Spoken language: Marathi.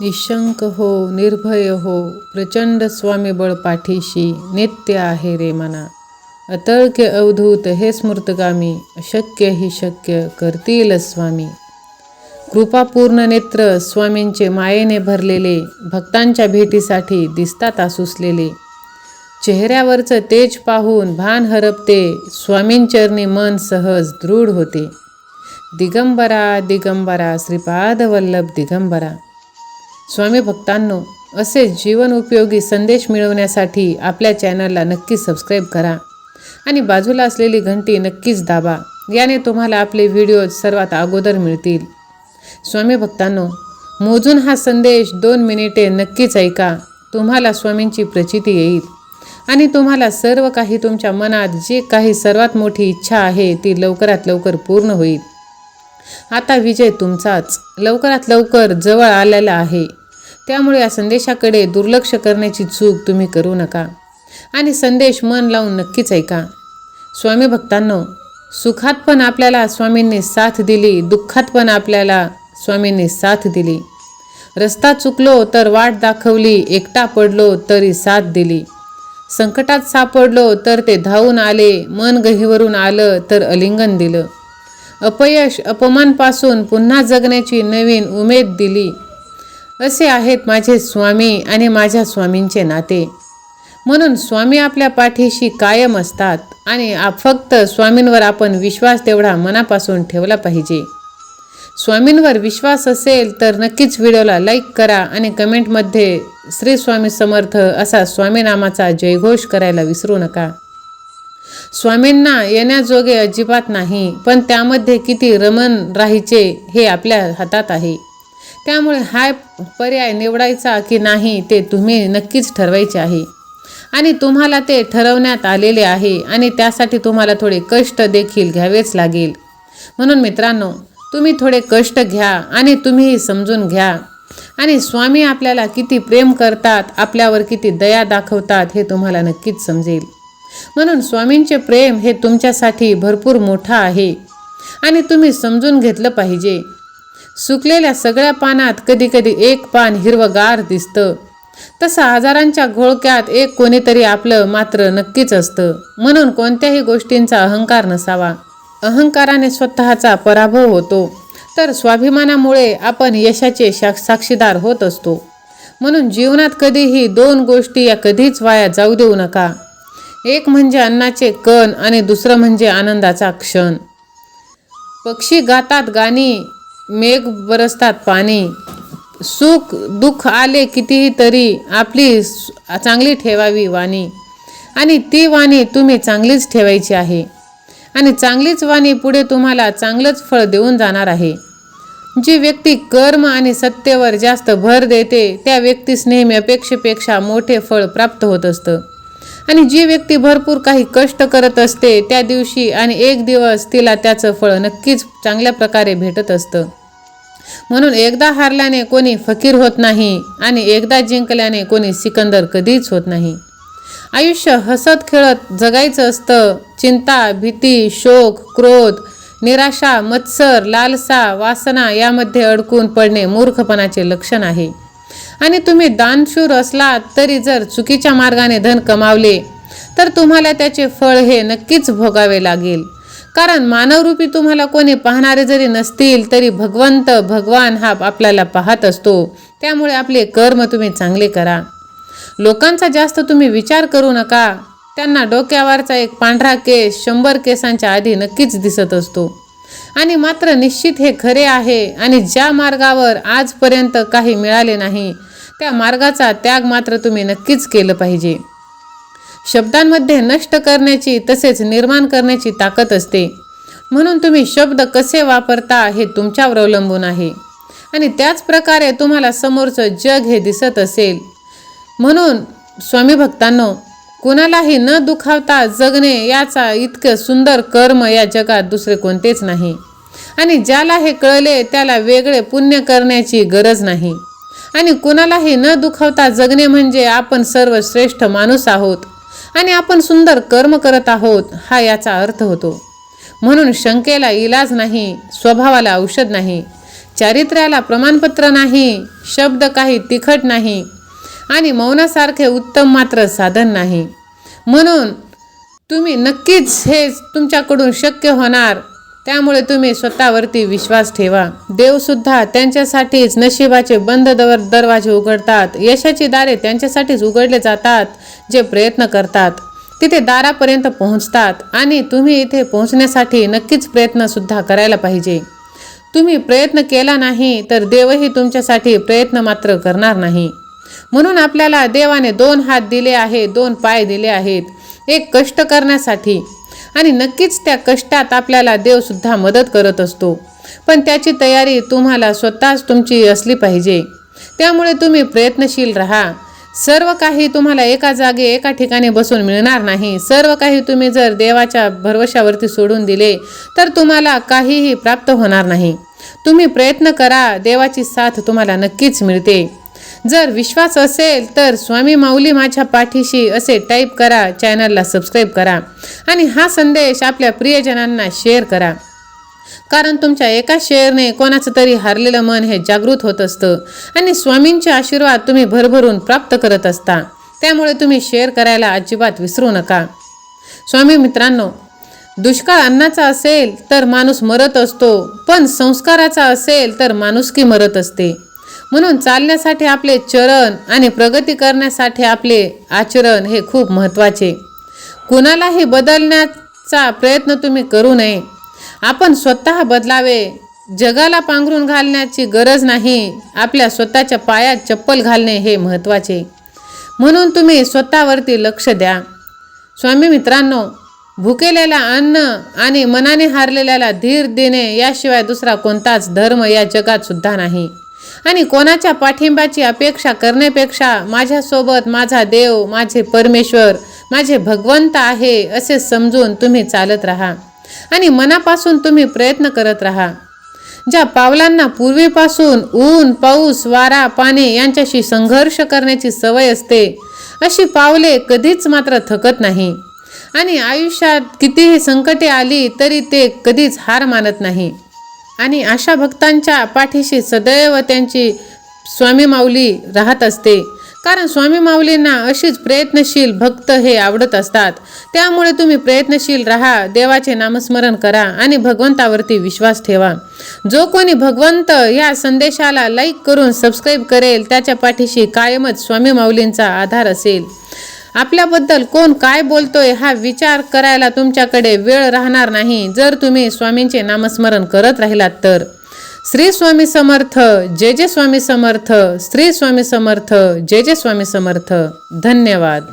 निशंक हो निर्भय हो प्रचंड स्वामी बळ पाठीशी नित्य आहे रे मना. अतर्क्य अवधूत हे स्मृतगामी अशक्य ही शक्य करतील स्वामी. कृपापूर्ण नेत्र स्वामींचे मायेने भरलेले भक्तांच्या भेटीसाठी दिसतात आसुसलेले. चेहऱ्यावरचं तेज पाहून भान हरपते स्वामींचरणी मन सहज दृढ होते. दिगंबरा दिगंबरा श्रीपाद वल्लभ दिगंबरा. स्वामी भक्तांनो असे जीवन उपयोगी संदेश मिळवण्यासाठी आपल्या चॅनलला नक्की सबस्क्राईब करा आणि बाजूला असलेली घंटी नक्कीच दाबा याने तुम्हाला आपले व्हिडिओ सर्वात अगोदर मिळतील. स्वामी भक्तांनो मोजून हा संदेश दोन मिनिटे नक्कीच ऐका तुम्हाला स्वामींची प्रचिती येईल. आणि तुम्हाला सर्व काही तुमच्या मनात जे काही सर्वात मोठी इच्छा आहे ती लवकरात लवकर पूर्ण होईल. आता विजय तुमचाच. लवकरात लवकर जवळ आलेला आहे. त्यामुळे या संदेशाकडे दुर्लक्ष करण्याची चूक तुम्ही करू नका. आणि संदेश मन लावून नक्कीच ऐका. स्वामी भक्तांनो सुखात पण आपल्याला स्वामींनी साथ दिली दुःखात पण आपल्याला स्वामींनी साथ दिली. रस्ता चुकलो तर वाट दाखवली एकटा पडलो तरी साथ दिली. संकटात सापडलो तर ते धावून आले मन गहीवरून आलं तर अलिंगन दिलं. अपयश अपमानपासून पुन्हा जगण्याची नवीन उमेद दिली. असे आहेत माझे स्वामी आणि माझ्या स्वामींचे नाते. म्हणून स्वामी आपल्या पाठीशी कायम असतात आणि आप फक्त स्वामींवर आपण विश्वास तेवढा मनापासून ठेवला पाहिजे. स्वामींवर विश्वास असेल तर नक्कीच व्हिडिओला लाईक करा आणि कमेंटमध्ये श्री स्वामी समर्थ असा स्वामीनामाचा जयघोष करायला विसरू नका. स्वामींना येण्याजोगे अजिबात नाही पण त्यामध्ये किती रमण राहायचे हे आपल्या हातात आहे. त्यामुळे हा पर्याय निवडायचा की नाही ते तुम्ही नक्कीच ठरवायचे आहे. आणि तुम्हाला ते ठरवण्यात आलेले आहे आणि त्यासाठी तुम्हाला थोडे कष्ट देखील घ्यावेच लागेल. म्हणून मित्रांनो तुम्ही थोडे कष्ट घ्या आणि तुम्हीही समजून घ्या. आणि स्वामी आपल्याला किती प्रेम करतात आपल्यावर किती दया दाखवतात हे तुम्हाला नक्कीच समजेल. म्हणून स्वामींचे प्रेम हे तुमच्यासाठी भरपूर मोठा आहे. आणि तुम्ही समजून घेतलं पाहिजे. सुकलेल्या सगळ्या पानात कधीकधी एक पान हिरवगार दिसतं. तसं आजारांच्या घोळक्यात एक कोणीतरी आपलं मात्र नक्कीच असतं. म्हणून कोणत्याही गोष्टींचा अहंकार नसावा. अहंकाराने स्वतःचा पराभव होतो. तर स्वाभिमानामुळे आपण यशाचे साक्षीदार होत असतो. म्हणून जीवनात कधीही दोन गोष्टी या कधीच वाया जाऊ देऊ नका. एक म्हणजे अन्नाचे कण आणि दुसरं म्हणजे आनंदाचा क्षण. पक्षी गातात गाणी मेघ बरसतात पाणी. सुख दुःख आले कितीही तरी आपली चांगली ठेवावी वाणी. आणि ती वाणी तुम्ही चांगलीच ठेवायची आहे. आणि चांगलीच वाणी पुढे तुम्हाला चांगलंच फळ देऊन जाणार आहे. जी व्यक्ती कर्म आणि सत्तेवर जास्त भर देते त्या व्यक्तीस नेहमी अपेक्षेपेक्षा मोठे फळ प्राप्त होत असतं. आणि जी व्यक्ती भरपूर काही कष्ट करत असते त्या दिवशी आणि एक दिवस तिला त्याचं फळ नक्कीच चांगल्या प्रकारे भेटत असतं. म्हणून एकदा हारल्याने कोणी फकीर होत नाही आणि एकदा जिंकल्याने कोणी सिकंदर कधीच होत नाही. आयुष्य हसत खेळत जगायचं असतं. चिंता भीती शोक क्रोध निराशा मत्सर लालसा वासना यामध्ये अडकून पडणे मूर्खपणाचे लक्षण आहे. आणि तुम्ही दानशूर असलात तरी जर चुकीच्या मार्गाने धन कमावले तर तुम्हाला त्याचे फळ हे नक्कीच भोगावे लागेल. कारण मानवरूपी तुम्हाला कोणी पाहणारे जरी नसतील तरी भगवंत भगवान हा आपल्याला पाहत असतो. त्यामुळे आपले कर्म तुम्ही चांगले करा. लोकांचा जास्त तुम्ही विचार करू नका. त्यांना डोक्यावरचा एक पांढरा केस शंभर केसांच्या आधी नक्कीच दिसत असतो. आणि मात्र निश्चित हे खरे आहे आणि ज्या मार्गावर आजपर्यंत काही मिळाले नाही त्या मार्गाचा त्याग मात्र तुम्ही नक्कीच केलं पाहिजे. शब्दांमध्ये नष्ट करण्याची तसेच निर्माण करण्याची ताकद असते. म्हणून तुम्ही शब्द कसे वापरता हे तुमच्यावर अवलंबून आहे. आणि त्याच प्रकारे तुम्हाला समोरचं जग हे दिसत असेल. म्हणून स्वामी भक्तांनो कुणालाही न दुखावता जगणे याचा इतकं सुंदर कर्म या जगात दुसरे कोणतेच नाही. आणि ज्याला हे कळले त्याला वेगळे पुण्य करण्याची गरज नाही. आणि कुणालाही न दुखावता जगणे म्हणजे आपण सर्वश्रेष्ठ माणूस आहोत. आणि आपण सुंदर कर्म करत आहोत हा याचा अर्थ होतो. म्हणून शंकेला इलाज नाही स्वभावाला औषध नाही चारित्र्याला प्रमाणपत्र नाही शब्द काही तिखट नाही आणि मौनासारखे उत्तम मात्र साधन नाही. म्हणून तुम्ही नक्कीच हे तुमच्याकडून शक्य होणार त्यामुळे तुम्ही स्वतःवरती विश्वास ठेवा. देवसुद्धा त्यांच्यासाठीच नशिबाचे बंद दर दरवाजे उघडतात. यशाची दारे त्यांच्यासाठीच उघडले जातात जे प्रयत्न करतात. तिथे दारापर्यंत पोहोचतात आणि तुम्ही इथे पोहोचण्यासाठी नक्कीच प्रयत्नसुद्धा करायला पाहिजे. तुम्ही प्रयत्न केला नाही तर देवही तुमच्यासाठी प्रयत्न मात्र करणार नाही. म्हणून आपल्याला देवाने दोन हात दिले आहे दोन पाय दिले आहेत. एक कष्ट करण्यासाठी आणि नक्कीच त्या कष्टात आपल्याला देवसुद्धा मदत करत असतो. पण त्याची तयारी तुम्हाला स्वतःच तुमची असली पाहिजे. त्यामुळे तुम्ही प्रयत्नशील राहा. सर्व काही तुम्हाला एका जागी एका ठिकाणी बसून मिळणार नाही. सर्व काही तुम्ही जर देवाच्या भरवशावरती सोडून दिले तर तुम्हाला काहीही प्राप्त होणार नाही. तुम्ही प्रयत्न करा देवाची साथ तुम्हाला नक्कीच मिळते. जर विश्वास असेल तर स्वामी माऊली माझ्या पाठीशी असे टाईप करा चॅनलला सबस्क्राईब करा आणि हा संदेश आपल्या प्रियजनांना शेअर करा. कारण तुमच्या एका शेअरने कोणाचं तरी हारलेलं मन हे जागृत होत असतं आणि स्वामींचे आशीर्वाद तुम्ही भरभरून प्राप्त करत असता. त्यामुळे तुम्ही शेअर करायला अजिबात विसरू नका. स्वामी मित्रांनो दुष्काळ अन्नाचा असेल तर माणूस मरत असतो पण संस्काराचा असेल तर माणुसकी मरत असते. म्हणून चालण्यासाठी आपले चरण आणि प्रगती करण्यासाठी आपले आचरण हे खूप महत्त्वाचे. कुणालाही बदलण्याचा प्रयत्न तुम्ही करू नये. आपण स्वतः बदलावे. जगाला पांघरून घालण्याची गरज नाही. आपल्या स्वतःच्या पायात चप्पल घालणे हे महत्त्वाचे. म्हणून तुम्ही स्वतःवरती लक्ष द्या. स्वामी मित्रांनो भुकेलेला अन्न आणि मनाने हारलेल्याला धीर देणे याशिवाय दुसरा कोणताच धर्म या जगात सुद्धा नाही. आणि कोणाच्या पाठिंबाची अपेक्षा करण्यापेक्षा माझ्यासोबत माझा देव माझे परमेश्वर माझे भगवंत आहे असे समजून तुम्ही चालत राहा. आणि मनापासून तुम्ही प्रयत्न करत राहा. ज्या पावलांना पूर्वीपासून ऊन पाऊस वारा पाणी यांच्याशी संघर्ष करण्याची सवय असते अशी पावले कधीच मात्र थकत नाही. आणि आयुष्यात कितीही संकटे आली तरी ते कधीच हार मानत नाही. आणि अशा भक्तांच्या पाठीशी सदैव त्यांची स्वामी माऊली राहत असते. कारण स्वामी माऊलींना अशीच प्रयत्नशील भक्त हे आवडत असतात. त्यामुळे तुम्ही प्रयत्नशील राहा देवाचे नामस्मरण करा आणि भगवंतावरती विश्वास ठेवा. जो कोणी भगवंत या संदेशाला लाईक करून सबस्क्राईब करेल त्याच्या पाठीशी कायमच स्वामी माऊलींचा आधार असेल. आपल्याबद्दल कोण काय बोलतोय हा विचार करायला तुमच्याकडे वेळ राहणार नाही. जर तुम्ही स्वामींचे नामस्मरण करत राहिलात तर. श्री स्वामी समर्थ जय जय स्वामी समर्थ श्री स्वामी समर्थ जय जय स्वामी समर्थ. धन्यवाद.